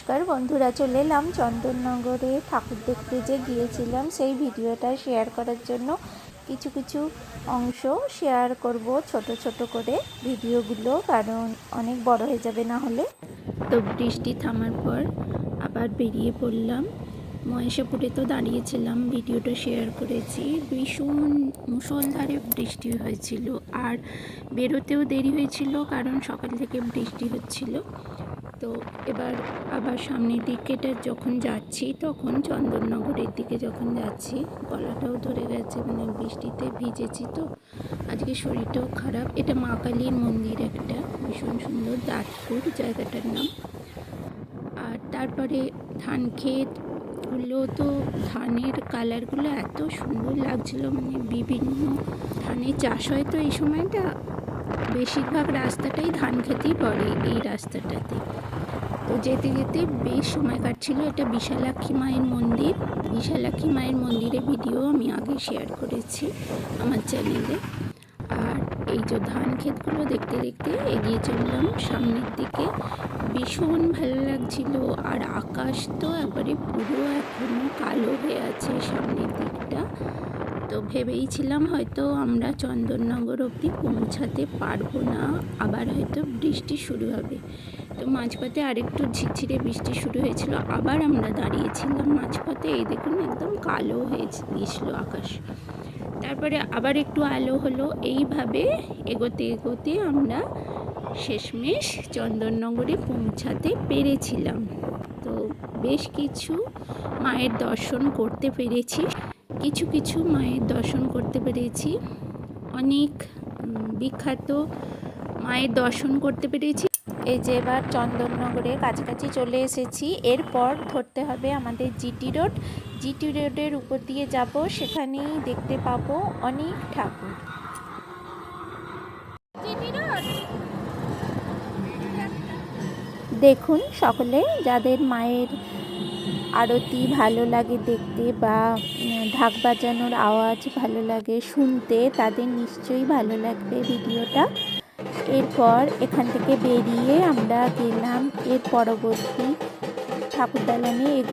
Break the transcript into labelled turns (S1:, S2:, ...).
S1: নমস্কার বন্ধুরা, চলে এলাম চন্দননগরে ঠাকুর দেখতে। যে গিয়েছিলাম, সেই ভিডিওটা শেয়ার করার জন্য কিছু কিছু অংশ শেয়ার করব ছোট ছোট করে ভিডিওগুলো, কারণ অনেক বড় হয়ে যাবে না হলে। তো বৃষ্টি থামার পর আবার বেরিয়ে পড়লাম। মহেশপুরে তো দাঁড়িয়েছিলাম, ভিডিওটা শেয়ার করেছি। ভীষণ মুষলধারে বৃষ্টি হয়েছিল। আর বেরোতেও দেরি হয়েছিল, কারণ সকাল থেকে বৃষ্টি হচ্ছিল। তো এবার আবার সামনের দিকেটা যখন যাচ্ছি, তখন চন্দননগরের দিকে যখন যাচ্ছি, গলাটাও ধরে গেছে মানে বৃষ্টিতে ভিজেছি তো। আজকে শরীরটাও খারাপ। এটা মা কালীর মন্দির একটা, ভীষণ সুন্দর, দাঁতপুর জায়গাটার নাম। আর তারপরে ধান ক্ষেতগুলো তো, ধানের কালারগুলো এত সুন্দর লাগছিল মানে বিভিন্ন ধানের চাষ হয় তো এই সময়টা। বেশিরভাগ রাস্তাটাই ধান খেতেই পড়ে এই রাস্তাটাতে। তো যেতে যেতে বেশ সময় কাটছিল। এটা বিশালাক্ষী মায়ের মন্দির। বিশালাক্ষী মায়ের মন্দিরের ভিডিও আমি আগে শেয়ার করেছি আমার চ্যানেলে আর এই যে ধান ক্ষেতগুলো দেখতে দেখতে এগিয়ে চললাম সামনের দিকে। ভীষণ ভালো লাগছিল। আর আকাশ তো একবারে পুরো এখনও কালো হয়ে আছে সামনের দিকটা। তো ভেবেইছিলাম হয়তো আমরা চন্দননগর অবধি পৌঁছাতে পারব না। আবার হয়তো বৃষ্টি শুরু হবে। তো মাঝপথে আরেকটু ঝিরঝিরে বৃষ্টি শুরু হয়েছিল। আবার আমরা দাঁড়িয়েছিলাম মাঝপথে। এই দেখুন, একদম কালো হয়ে গিয়েছিল আকাশ। তারপরে আবার একটু আলো হলো। এইভাবে এগোতে এগোতে আমরা শেষমেশ চন্দননগরে পৌঁছাতে পেরেছিলাম। তো বেশ কিছু মায়ের দর্শন করতে পেরেছি। কিছু কিছু মায়ের দর্শন করতে পেরেছি। অনেক বিখ্যাত মায়ের দর্শন করতে পেরেছি। এই যে এবার চন্দননগরের কাছাকাছি চলে এসেছি। এরপর ধরতে হবে আমাদের জিটি রোড। জিটি রোডের উপর দিয়ে যাব সেখানেই দেখতে পাবো অনেক ঠাকুর। দেখুন সকলে যাদের মায়ের আরতি ভালো লাগে দেখতে বা ঢাক বাজানোর আওয়াজ ভালো লাগে শুনতে, তাদের নিশ্চয়ই ভালো লাগবে ভিডিওটা। এরপর এখান থেকে বেরিয়ে আমরা গেলাম এর পরবর্তী ঠাকুর দালানে